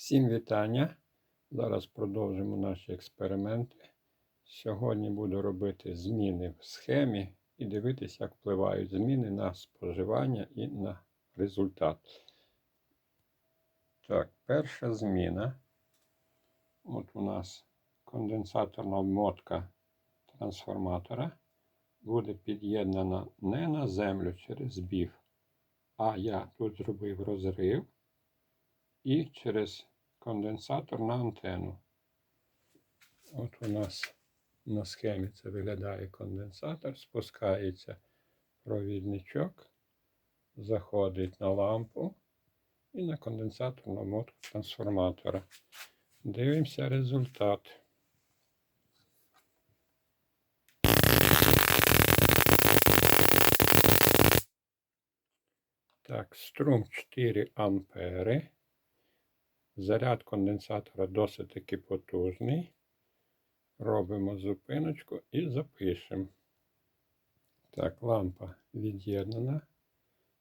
Всім вітання! Зараз продовжимо наші експерименти. Сьогодні буду робити зміни в схемі і дивитися, як впливають зміни на споживання і на результат. Так, перша зміна. От у нас конденсаторна обмотка трансформатора буде під'єднана не на землю через збів, а я тут зробив розрив і через конденсатор на антенну. От у нас на схемі це виглядає конденсатор, спускається провідничок, заходить на лампу і на конденсаторну мотку трансформатора. Дивимося результат. Так, струм 4 ампери. Заряд конденсатора досить таки потужний. Робимо зупиночку і запишемо. Так, лампа від'єднана.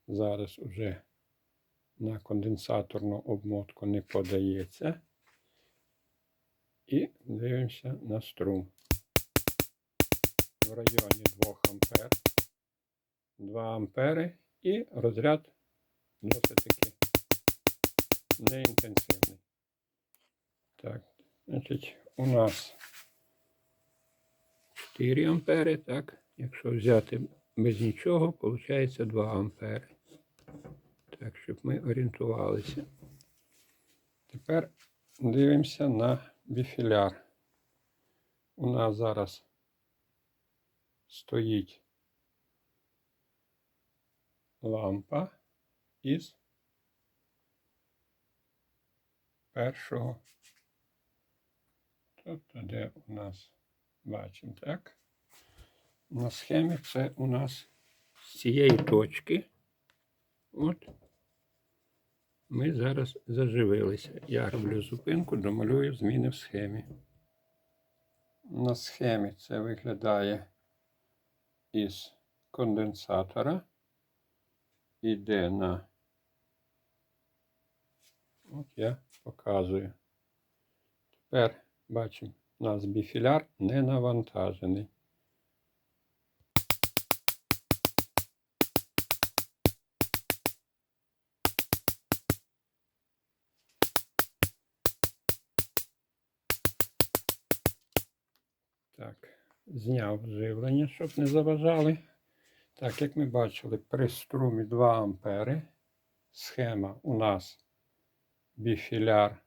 Зараз уже на конденсаторну обмотку не подається. І дивимося на струм. В районі 2 ампер. 2 ампери і розряд досить таки неінтенсивний. Так, значить, у нас 4 ампери, так, якщо взяти без нічого, виходить 2 ампери. Так, щоб ми орієнтувалися. Тепер дивимося на біфіляр. У нас зараз стоїть лампа із першого. Тобто, де у нас бачимо, так? На схемі це у нас з цієї точки. От ми зараз заживилися. Я роблю зупинку, домалюю зміни в схемі. На схемі це виглядає із конденсатора. Іде на От я показую. Тепер бачимо, у нас біфіляр не навантажений. Так, зняв живлення, щоб не заважали. Так, як ми бачили, при струмі 2 ампери схема у нас біфіляр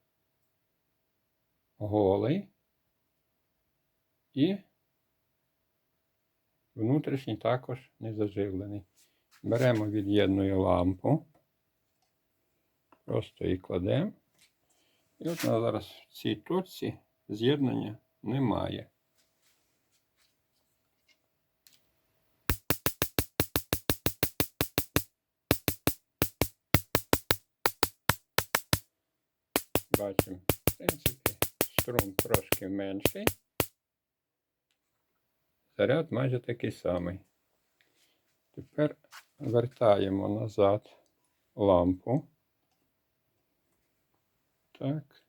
голий і внутрішній також не заживлений. Беремо від'єднує лампу, просто її кладемо. І от у нас зараз в цій точці з'єднання немає. Бачимо, в принципі, струм трошки менший. Заряд майже такий самий. Тепер вертаємо назад лампу. Так.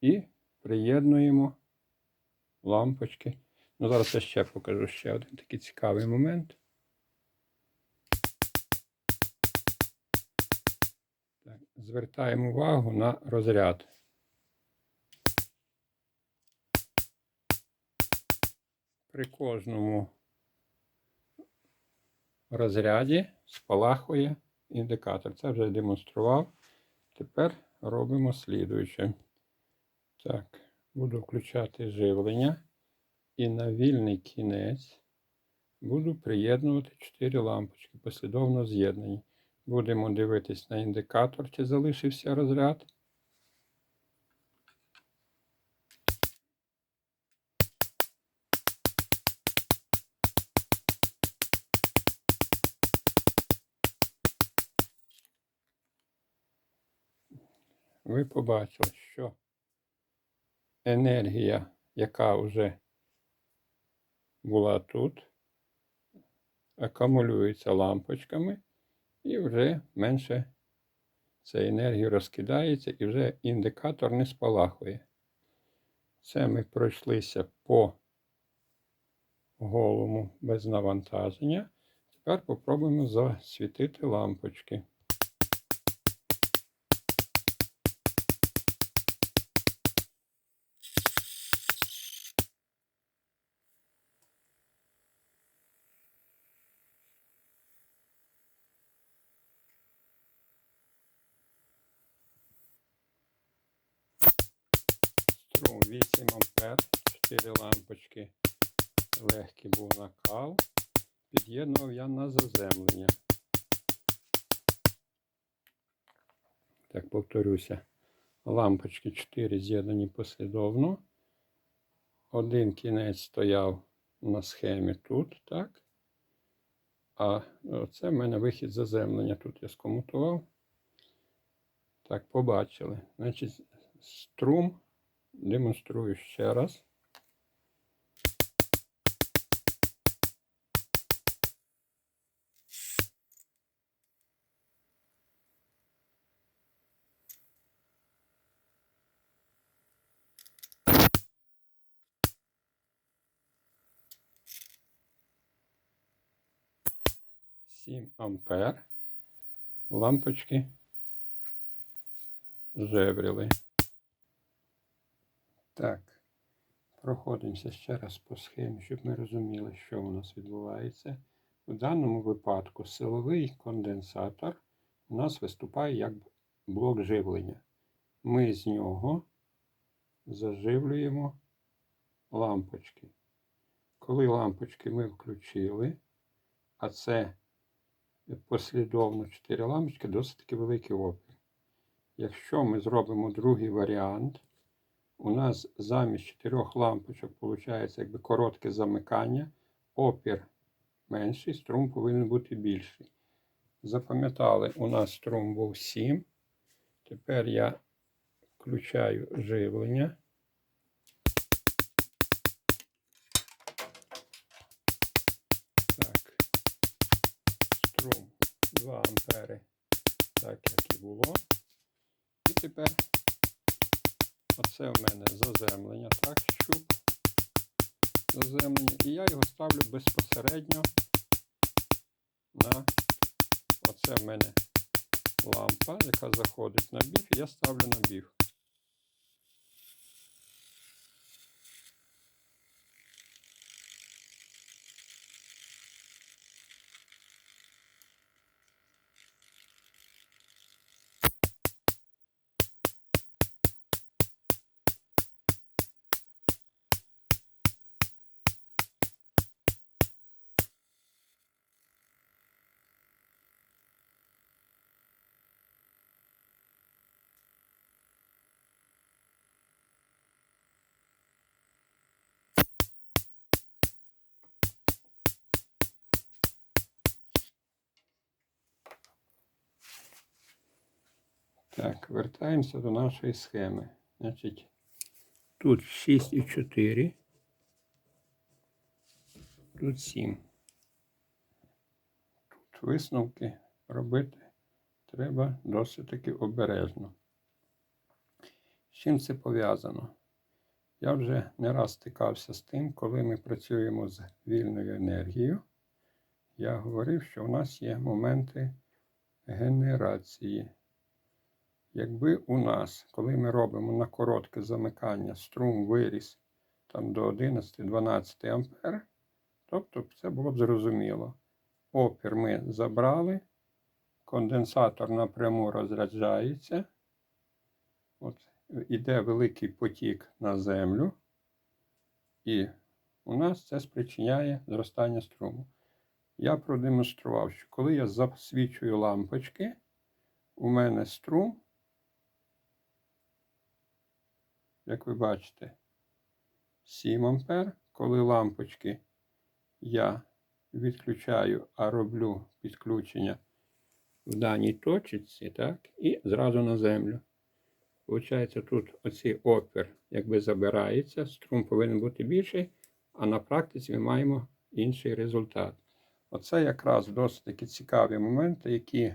І приєднуємо лампочки. Ну, зараз я ще покажу ще один такий цікавий момент. Звертаємо увагу на розряд. При кожному розряді спалахує індикатор. Це вже демонстрував. Тепер робимо слідуюче. Так, буду включати живлення і на вільний кінець буду приєднувати 4 лампочки, послідовно з'єднані. Будемо дивитись на індикатор, чи залишився розряд. Ви побачили, що енергія, яка вже була тут, акумулюється лампочками і вже менше ця енергія розкидається і вже індикатор не спалахує. Це ми пройшлися по голому без навантаження. Тепер попробуємо засвітити лампочки. 8 ампер, 4 лампочки. Легкий був накал. Під'єднував я на заземлення. Так, повторюся. Лампочки 4 з'єднані послідовно. Один кінець стояв на схемі тут, так? А це в мене вихід заземлення. Тут я скомутував. Так, побачили. Значить, струм демонструю ще раз. Сім ампер. Лампочки жевріли. Так, проходимося ще раз по схемі, щоб ми розуміли, що у нас відбувається. У даному випадку силовий конденсатор у нас виступає як блок живлення. Ми з нього заживлюємо лампочки. Коли лампочки ми включили, а це послідовно 4 лампочки, досить таки великий опір. Якщо ми зробимо другий варіант, у нас замість чотирьох лампочок виходить якби коротке замикання, опір менший, струм повинен бути більший. Запам'ятали, у нас струм був 7. Тепер я включаю живлення. Так, струм 2 ампери, так як і було. І тепер Оце в мене заземлення, так, щуп заземлення. І я його ставлю безпосередньо на оце в мене лампа, яка заходить на біг, і я ставлю на біг. Так, вертаємося до нашої схеми. Значить, тут 6,4, тут 7. Тут висновки робити треба досить таки обережно. З чим це пов'язано? Я вже не раз стикався з тим, коли ми працюємо з вільною енергією. Я говорив, що у нас є моменти генерації. Якби у нас, коли ми робимо на коротке замикання, струм виріс там до 11-12 ампер, тобто це було б зрозуміло. Опір ми забрали, конденсатор напряму розряджається. От, Іде великий потік на землю, і у нас це спричиняє зростання струму. Я продемонстрував, що коли я засвічую лампочки, у мене струм як ви бачите, 7 ампер. Коли лампочки я відключаю, а роблю підключення в даній точці, так, і зразу на землю. Получається, тут оцей опір якби забирається, струм повинен бути більший, а на практиці ми маємо інший результат. Оце якраз досить такі цікаві моменти, які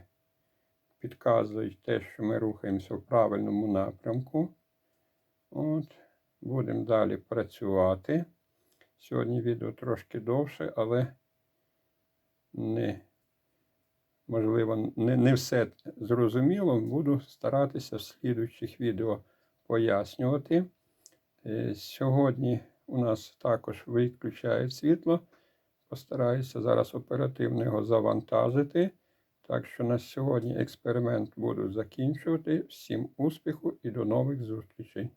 підказують те, що ми рухаємося в правильному напрямку. От, будемо далі працювати. Сьогодні відео трошки довше, але не, можливо, не, не все зрозуміло. Буду старатися в слідуючих відео пояснювати. Е, Сьогодні у нас також виключають світло. Постараюся зараз оперативно його завантажити. Так що на сьогодні експеримент буду закінчувати. Всім успіху і до нових зустрічей!